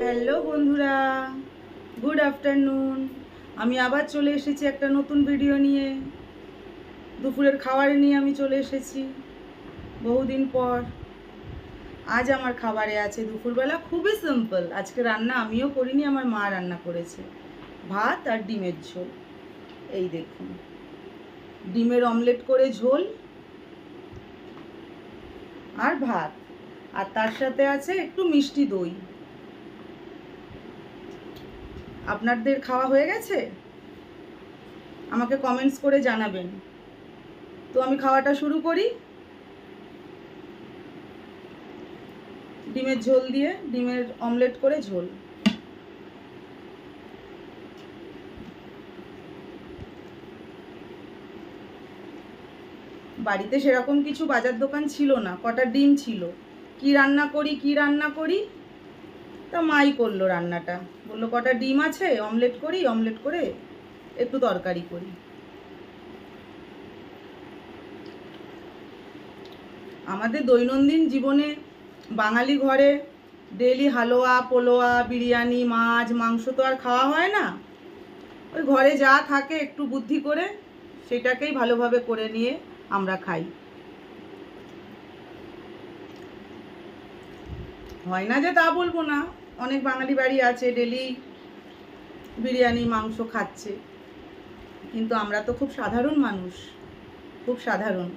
Hello বন্ধুরা good afternoon আমি আবার চলে এসেছি একটা নতুন ভিডিও নিয়ে। দুপুরের খাবার নিয়ে আমি চলে এসেছি বহুদিন পর। আজ আমার খাবারে আছে দুপুরবেলা খুবই সিম্পল আজকে রান্না আমিও করিনি, আমার মা রান্না করেছে। ভাত আর ডিমের ঝোল। এই দেখুন। ডিমের অমলেট করে ঝোল আর ভাত। আর তার সাথে আছে একটু মিষ্টি দই। আপনাদের খাওয়া হয়ে গেছে? আমাকে কমেন্টস করে জানাবেন। তো আমি খাওয়াটা শুরু করি। ডিমের ঝোল দিয়ে, ডিমের অমলেট করে ঝোল। বাড়িতে সেরকম কিছু বাজার দোকান ছিল না, কটা ডিম ছিল। কি রান্না করি, কি রান্না করি? তা মাই করল রান্নাটা। বলল, কটা ডিম আছে? অমলেট করি, অমলেট করে একটু তরকারি করি। আমাদের দৈনন্দিন জীবনে বাঙালি ঘরে ডেলি হালুয়া, পোলোয়া, বিরিয়ানি, মাছ, মাংস তো আর খাওয়া হয় না। ওই ঘরে যা থাকে একটু বুদ্ধি করে সেটাকেই ভালোভাবে করে নিয়ে আমরা খাই। হয় না যে তা বলব না। অনেক বাঙালি বাড়ি আছে, ডেলি বিরিয়ানি, মাংস খাচ্ছে। কিন্তু আমরা তো খুব সাধারণ মানুষ। খুব সাধারণ।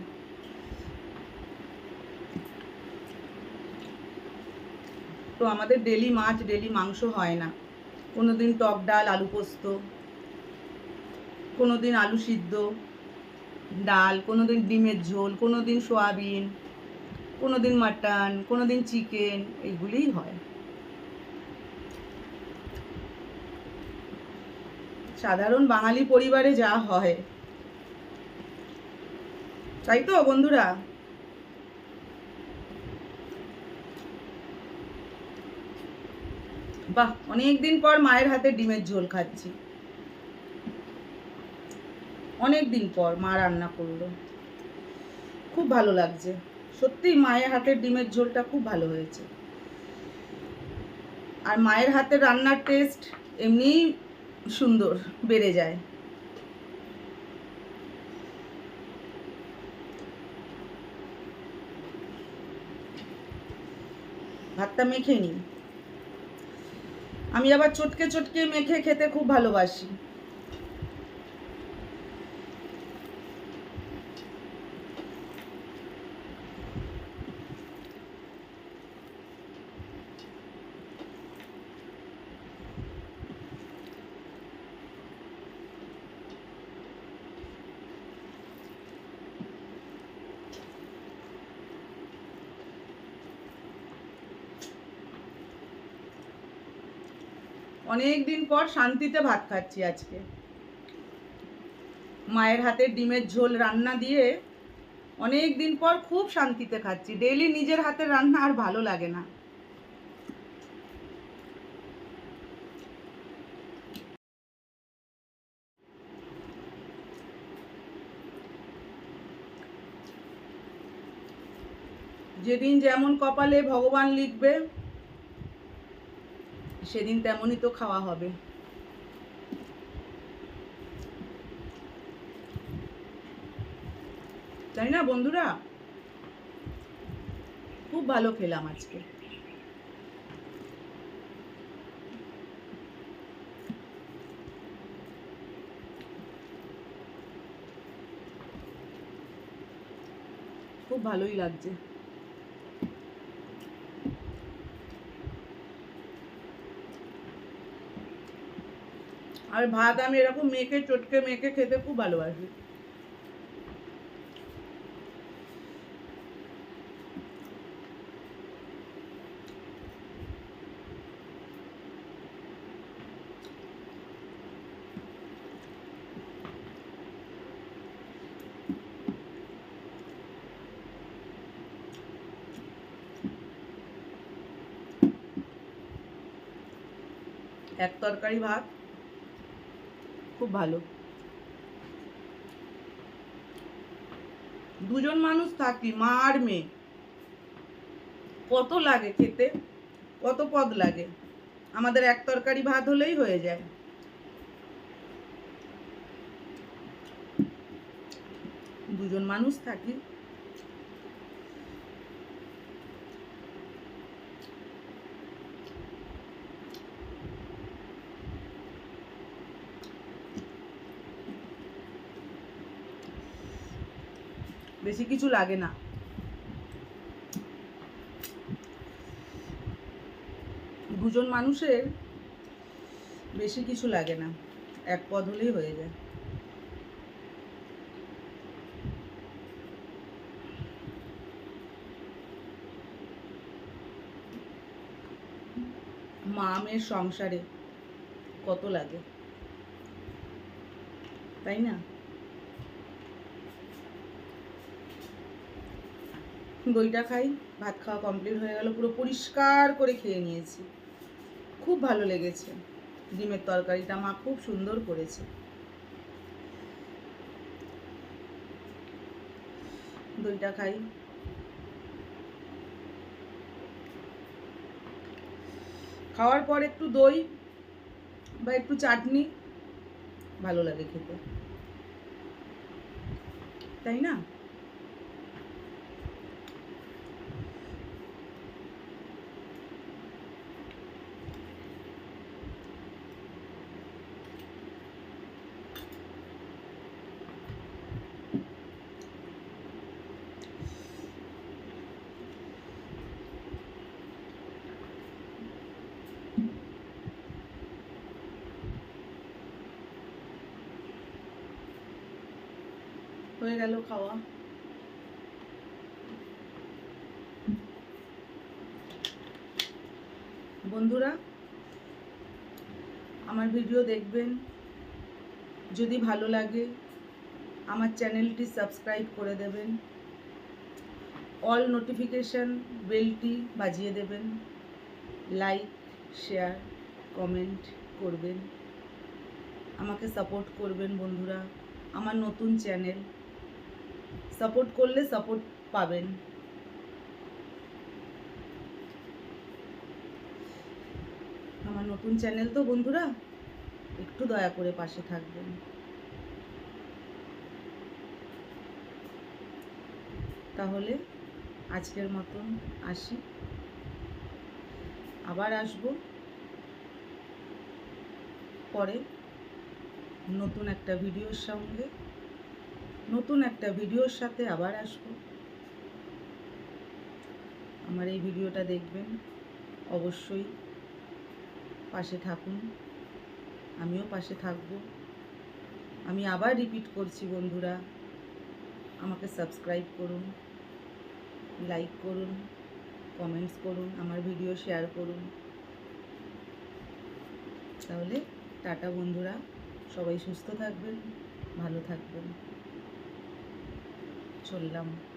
তো আমাদের ডেলি মাছ, ডেলি মাংস হয় না। কোনো দিন টক ডাল, আলু পোস্ত কোনো দিন আলু সিদ্ধ, ডাল কোনো দিন ডিমের ঝোল কোনো দিন সোয়াবিন। কোনো দিন মাটন কোনো দিন চিকেন, এইগুলিই হয়। সাধারণ বাঙালি পরিবারে যা হয়। তাই তো, বন্ধুরা? বাহ অনেক দিন পর মায়ের হাতে ডিমের ঝোল খাচ্ছি। অনেক দিন পর মা রান্না করল। খুব ভালো লাগছে। সত্যি মায়ের হাতের ডিমের ঝোলটা খুব ভালো হয়েছে। আর মায়ের হাতের রান্নার টেস্ট এমনিই সুন্দর, বেড়ে যায়। ভাতটা মেখে নিই। আমি আবার চটকে চটকে মেখে খেতে খুব ভালোবাসি। অনেক দিন পর শান্তিতে ভাত খাচ্ছি আজকে। মায়ের হাতের ডিমের ঝোল রান্না দিয়ে অনেক দিন পর খুব শান্তিতে খাচ্ছি। ডেইলি নিজের হাতের রান্না আর ভালো লাগে না। যেদিন যেমন কপালে ভগবান লিখবে সেদিন তেমনই তো খাওয়া হবে। তাই না বন্ধুরা, খুব ভালো খেলাম আজকে। খুব ভালোই লাগছে। আর ভাত আমি এরকম মেখে চটকে মেখে খেতে খুব ভালোবাসি। এক তরকারি ভাত। খুব ভালো। দুজন মানুষ থাকি, মা আর মেয়ে। কত লাগে খেতে? কত পদ লাগে? আমাদের এক তরকারি ভাত হলেই হয়ে যায়। দুজন মানুষ থাকি। বেশি কিছু লাগে না। দুজন মানুষের বেশি কিছু লাগে না। এক পদ হলেই হয়ে যায়। মা মেয়ের সংসারে কত লাগে? তাই না? দইটা খাই, ভাত খাওয়া কমপ্লিট হয়ে গেল, পুরো পরিষ্কার করে খেয়ে নিয়েছি। খুব ভালো লেগেছে। ডিমের তরকারিটা মা খুব সুন্দর করেছে। দইটা খাই। খাওয়ার পর একটু দই বা একটু চাটনি, ভালো লাগে খেতে। তাই না? হয়ে গেল খাওয়া। বন্ধুরা, আমার ভিডিও দেখবেন। যদি ভালো লাগে, আমার চ্যানেলটি সাবস্ক্রাইব করে দেবেন। অল নোটিফিকেশান বেলটি বাজিয়ে দেবেন। লাইক, শেয়ার, কমেন্ট করবেন। আমাকে সাপোর্ট করবেন বন্ধুরা, আমার নতুন চ্যানেল। সাপোর্ট করলে সাপোর্ট পাবেন। আমার নতুন চ্যানেল তো বন্ধুরা, একটু দয়া করে পাশে থাকবেন। তাহলে আজকের মতন আসি। আবার আসব। পরে নতুন একটা ভিডিওর সঙ্গে। নতুন একটা ভিডিওর সাথে আবার আসব। আমার এই ভিডিওটা দেখবেন, অবশ্যই পাশে থাকুন। আমিও পাশে থাকব। আমি আবার রিপিট করছি বন্ধুরা, আমাকে সাবস্ক্রাইব করুন লাইক করুন কমেন্টস করুন, আমার ভিডিও শেয়ার করুন। তাহলে টাটা বন্ধুরা, সবাই সুস্থ থাকবেন, ভালো থাকবেন। சொல்லம்.